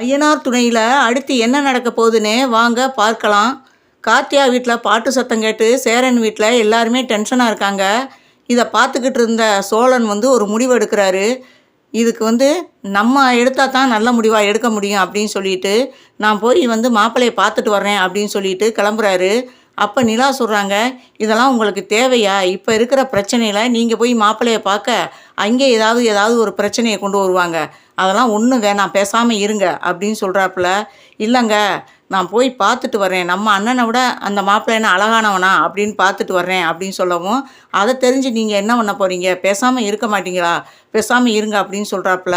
ஐயனார் துணையில் அடுத்து என்ன நடக்க போகுதுன்னு வாங்க பார்க்கலாம். கார்த்தியா வீட்டில் பாட்டு சத்தம் கேட்டு சேரன் வீட்டில் எல்லாருமே டென்ஷனாக இருக்காங்க. இதை பார்த்துக்கிட்டு இருந்த சோழன் வந்து ஒரு முடிவு எடுக்கிறாரு. இதுக்கு வந்து நம்ம எடுத்தால் தான் நல்ல முடிவாக எடுக்க முடியும் அப்படின்னு சொல்லிட்டு நான் போய் வந்து மாப்பிள்ளையை பார்த்துட்டு வர்றேன் அப்படின்னு சொல்லிட்டு கிளம்புறாரு. அப்போ நிலா சொல்கிறாங்க இதெல்லாம் உங்களுக்கு தேவையா? இப்போ இருக்கிற பிரச்சனையில் நீங்கள் போய் மாப்பிள்ளையை பார்க்க அங்கே ஏதாவது ஏதாவது ஒரு பிரச்சனையை கொண்டு வருவாங்க. அதெல்லாம் ஒன்றும் வேணாம் பேசாமல் இருங்க அப்படின்னு சொல்கிறாப்புல இல்லைங்க நான் போய் பார்த்துட்டு வரேன் நம்ம அண்ணனை விட அந்த மாப்பிள்ளை என்ன அழகானவனா அப்படின்னு பார்த்துட்டு வர்றேன் அப்படின்னு சொல்லவும் அதை தெரிஞ்சு நீங்கள் என்ன பண்ண போகிறீங்க பேசாமல் இருக்க மாட்டீங்களா? பேசாமல் இருங்க அப்படின்னு சொல்கிறாப்புல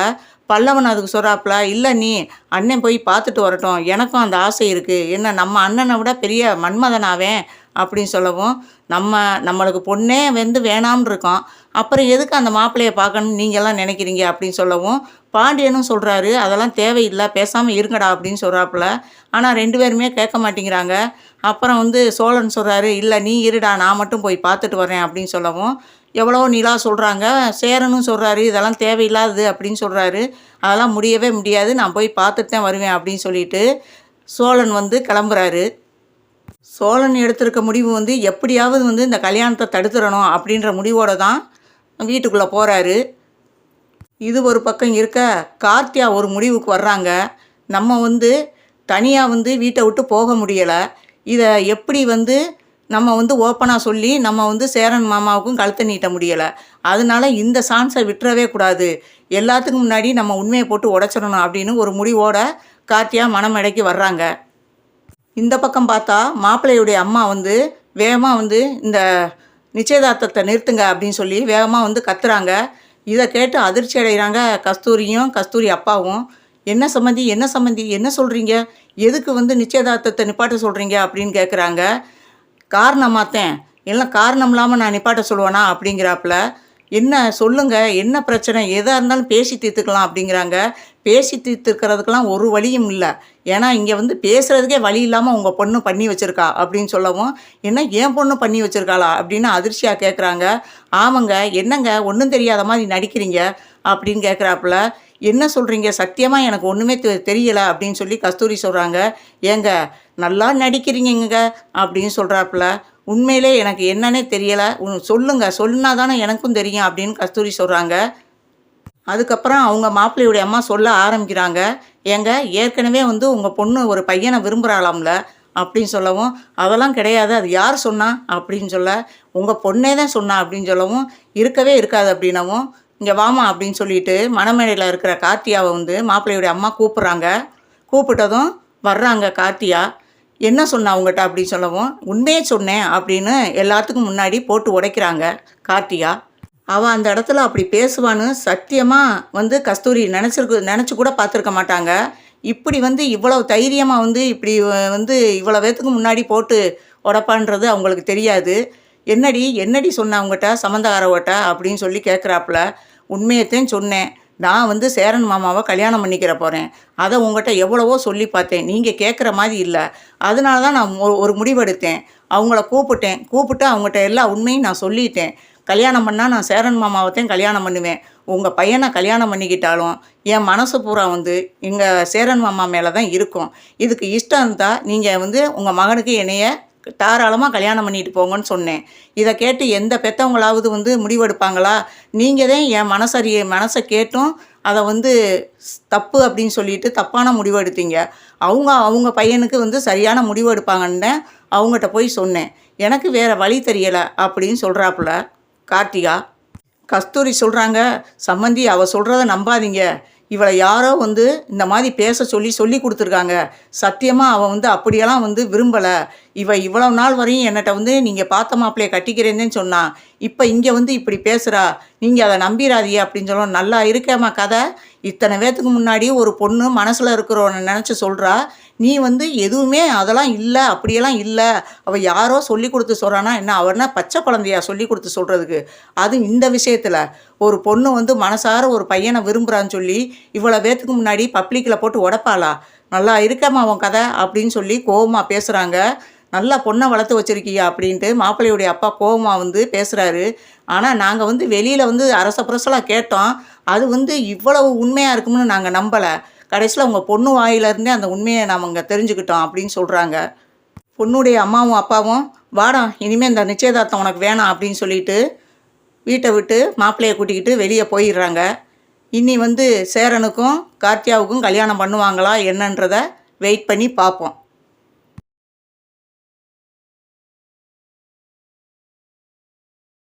பல்லவன் அதுக்கு சொல்கிறாப்புல இல்லை நீ அண்ணன் போய் பார்த்துட்டு வரட்டும். எனக்கும் அந்த ஆசை இருக்குது என்ன நம்ம அண்ணனை விட பெரிய மன்மதனாவேன் அப்படின்னு சொல்லவும் நம்ம நம்மளுக்கு பொண்ணே வந்து வேணாம்னு இருக்கோம். அப்புறம் எதுக்கு அந்த மாப்பிள்ளையை பார்க்கணும்னு நீங்கள்லாம் நினைக்கிறீங்க? அப்படின்னு சொல்லவும் பாண்டியனும் சொல்கிறாரு அதெல்லாம் தேவையில்லை பேசாமல் இருங்கடா அப்படின்னு சொல்கிறாப்புல ஆனால் ரெண்டு பேருமே கேட்க மாட்டேங்கிறாங்க. அப்புறம் வந்து சோழன் சொல்கிறாரு இல்லை நீ இருடா நான் மட்டும் போய் பார்த்துட்டு வரேன் அப்படின்னு சொல்லவும் எவ்வளோ நிலா சொல்கிறாங்க சேரனும் சொல்கிறாரு இதெல்லாம் தேவையில்லாதது அப்படின்னு சொல்கிறாரு அதெல்லாம் முடியவே முடியாது. நான் போய் பார்த்துட்டு தான் வருவேன் அப்படின்னு சொல்லிட்டு சோழன் வந்து கிளம்புறாரு. சோழன் எடுத்திருக்க முடிவு வந்து எப்படியாவது வந்து இந்த கல்யாணத்தை தடுத்துடணும் அப்படின்ற முடிவோடு தான் வீட்டுக்குள்ளே போகிறாரு இது ஒரு பக்கம் இருக்க கார்த்தியா ஒரு முடிவுக்கு வர்றாங்க. நம்ம வந்து தனியாக வந்து வீட்டை விட்டு போக முடியலை. இதை எப்படி வந்து நம்ம வந்து ஓப்பனாக சொல்லி நம்ம வந்து சேரன் மாமாவுக்கும் கழுத்தை நீட்ட முடியலை. அதனால இந்த சான்ஸை விட்டுறவே கூடாது. எல்லாத்துக்கும் முன்னாடி நம்ம உண்மையை போட்டு உடச்சிடணும் அப்படின்னு ஒரு முடிவோட கார்த்தியா மனமடைக்கு வர்றாங்க. இந்த பக்கம் பார்த்தா மாப்பிள்ளையுடைய அம்மா வந்து வேகமாக வந்து இந்த நிச்சயதார்த்தத்தை நிறுத்துங்க அப்படின்னு சொல்லி வேகமாக வந்து கத்துறாங்க. இதை கேட்டு அதிர்ச்சி அடைகிறாங்க கஸ்தூரியும் கஸ்தூரி அப்பாவும். என்ன சம்மந்தி என்ன சம்மந்தி என்ன சொல்கிறீங்க எதுக்கு வந்து நிச்சயதார்த்தத்தை நிப்பாட்ட சொல்கிறீங்க அப்படின்னு கேட்குறாங்க காரணமாத்தேன். எல்லாம் காரணம் இல்லாமல் நான் நிப்பாட்ட சொல்லுவேனா? அப்படிங்கிறாப்புல என்ன சொல்லுங்க? என்ன பிரச்சனை? எதாக இருந்தாலும் பேசி தீர்த்துக்கலாம் அப்படிங்கிறாங்க. பேசி தீர்த்துக்கிறதுக்கெல்லாம் ஒரு வழியும் இல்லை. ஏன்னா இங்கே வந்து பேசுகிறதுக்கே வழி இல்லாமல் உங்கள் பொண்ணு பண்ணி வச்சுருக்கா அப்படின்னு சொல்லவும் என்ன ஏன் பொண்ணு பண்ணி வச்சுருக்காளா? அப்படின்னு அதிர்ச்சியாக கேட்குறாங்க ஆமாங்க என்னங்க? ஒன்றும் தெரியாத மாதிரி நடிக்கிறீங்க? அப்படின்னு கேட்குறாப்புல என்ன சொல்கிறீங்க சத்தியமாக எனக்கு ஒன்றுமே தெ- தெரியலை. அப்படின்னு சொல்லி கஸ்தூரி சொல்கிறாங்க ஏங்க நல்லா நடிக்கிறீங்கங்க. அப்படின்னு சொல்கிறாப்புல உண்மையிலே எனக்கு என்னன்னே தெரியலை. உன் சொல்லுங்க. சொன்னா தானே எனக்கும் தெரியும். அப்படின்னு கஸ்தூரி சொல்கிறாங்க அதுக்கப்புறம் அவங்க மாப்பிள்ளையுடைய அம்மா சொல்ல ஆரம்பிக்கிறாங்க ஏங்க ஏற்கனவே வந்து உங்கள் பொண்ணு ஒரு பையனை விரும்புகிறாளாம்ல அப்படின்னு சொல்லவும் அதெல்லாம் கிடையாது அது யார் சொன்னா? அப்படின்னு சொல்ல உங்கள் பொண்ணே தான் சொன்னா அப்படின்னு சொல்லவும் இருக்கவே இருக்காது அப்படின்னவும் இங்கே வாமா அப்படின்னு சொல்லிட்டு மணமேடையில் இருக்கிற கார்த்தியாவை வந்து மாப்பிள்ளையுடைய அம்மா கூப்பிட்றாங்க. கூப்பிட்டதும் வர்றாங்க கார்த்தியா. என்ன சொன்னா அவங்ககிட்ட அப்படின்னு சொல்லவும் உண்மையே சொன்னேன் அப்படின்னு எல்லாத்துக்கும் முன்னாடி போட்டு உடைக்கிறாங்க கார்த்தியா. அவள் அந்த இடத்துல அப்படி பேசுவான்னு சத்தியமாக வந்து கஸ்தூரி நினச்சிருக்கு நினச்சி கூட பார்த்துருக்க மாட்டாங்க. இப்படி வந்து இவ்வளவு தைரியமாக வந்து இப்படி வந்து இவ்வளோ பேத்துக்கு முன்னாடி போட்டு உடப்பான்றது அவங்களுக்கு தெரியாது. என்னடி என்னடி சொன்ன அவங்ககிட்ட சம்மந்தக்காரவட்ட அப்படின்னு சொல்லி கேட்குறாப்புல உண்மையத்தையும் சொன்னேன். நான் வந்து சேரன் மாமாவை கல்யாணம் பண்ணிக்கிற போகிறேன் அதை உங்கள்கிட்ட எவ்வளவோ சொல்லி பார்த்தேன். நீங்கள் கேட்குற மாதிரி இல்லை. அதனால தான் நான் ஒ- ஒரு முடிவெடுத்தேன். அவங்கள கூப்பிட்டேன். கூப்பிட்டு அவங்ககிட்ட எல்லா உண்மையும் நான் சொல்லிட்டேன். கல்யாணம் பண்ணால் நான் சேரன் மாமாவத்தையும் கல்யாணம் பண்ணுவேன். உங்கள் பையனை கல்யாணம் பண்ணிக்கிட்டாலும் என் மனசு பூரா வந்து எங்கள் சேரன் மாமா மேலே தான் இருக்கும். இதுக்கு இஷ்டம் இருந்தால் நீங்கள் வந்து உங்கள் மகனுக்கு என்னைய தாராளமாக கல்யாணம் பண்ணிட்டு போங்கன்னு சொன்னேன். இதை கேட்டு எந்த பெற்றவங்களாவது வந்து முடிவெடுப்பாங்களா? நீங்கள் தான் என் மனசறிய மனசை கேட்டும் அதை வந்து தப்பு அப்படின்னு சொல்லிட்டு தப்பான முடிவு எடுத்தீங்க. அவங்க அவங்க பையனுக்கு வந்து சரியான முடிவு எடுப்பாங்கன்னு அவங்ககிட்ட போய் சொன்னேன். எனக்கு வேறு வழி தெரியலை அப்படின்னு சொல்கிறாப்புல கார்த்திகா கஸ்தூரி சொல்கிறாங்க சம்மந்தி அவள் சொல்கிறத நம்பாதீங்க. இவளை யாரோ வந்து இந்த மாதிரி பேச சொல்லி சொல்லி கொடுத்துருக்காங்க. சத்தியமாக அவள் வந்து அப்படியெல்லாம் வந்து விரும்பலை. இவள் இவ்வளவு நாள் வரையும் என்னட்ட வந்து நீங்கள் பார்த்த மாப்பிள்ளைய கட்டிக்கிறேன்னு சொன்னா இப்போ இங்கே வந்து இப்படி பேசுகிறா நீங்கள் அதை நம்பிடாதீ அப்படின்னு சொல்லணும் நல்லா இருக்கேம்மா கதை. இத்தனை பேத்துக்கு முன்னாடி ஒரு பொண்ணு மனசில் இருக்கிறவனை நினச்சி சொல்கிறா நீ வந்து எதுவுமே அதெல்லாம் இல்லை அப்படியெல்லாம் இல்லை. அவள் யாரோ சொல்லி கொடுத்து சொல்கிறானா என்ன அவர்னா பச்சை குழந்தையா சொல்லி கொடுத்து சொல்கிறதுக்கு அது இந்த விஷயத்தில். ஒரு பொண்ணு வந்து மனசார ஒரு பையனை விரும்புகிறான்னு சொல்லி இவ்வளோ பேத்துக்கு முன்னாடி பப்ளிக்கில் போட்டு உடப்பாளா? நல்லா இருக்கேம்மா அவன் கதை அப்படின்னு சொல்லி கோபமாக பேசுகிறாங்க நல்லா பொண்ணை வளர்த்து வச்சுருக்கியா அப்படின்ட்டு மாப்பிள்ளையுடைய அப்பா கோபமாக வந்து பேசுகிறாரு ஆனால் நாங்கள் வந்து வெளியில் வந்து அரச புரசலாக கேட்டோம். அது வந்து இவ்வளவு உண்மையாக இருக்கும்னு நாங்கள் நம்பலை. கடைசியில் உங்கள் பொண்ணு வாயிலிருந்தே அந்த உண்மையை நாம் அங்கே தெரிஞ்சுக்கிட்டோம் அப்படின்னு சொல்கிறாங்க பொண்ணுடைய அம்மாவும் அப்பாவும் வாடா இனிமேல் இந்த நிச்சயதார்த்தம் உனக்கு வேணாம் அப்படின்னு சொல்லிட்டு வீட்டை விட்டு மாப்பிள்ளையை கூட்டிக்கிட்டு வெளியே போயிடுறாங்க. இனி வந்து சேரனுக்கும் கார்த்தியாவுக்கும் கல்யாணம் பண்ணுவாங்களா என்னன்றதை வெயிட் பண்ணி பார்ப்போம்.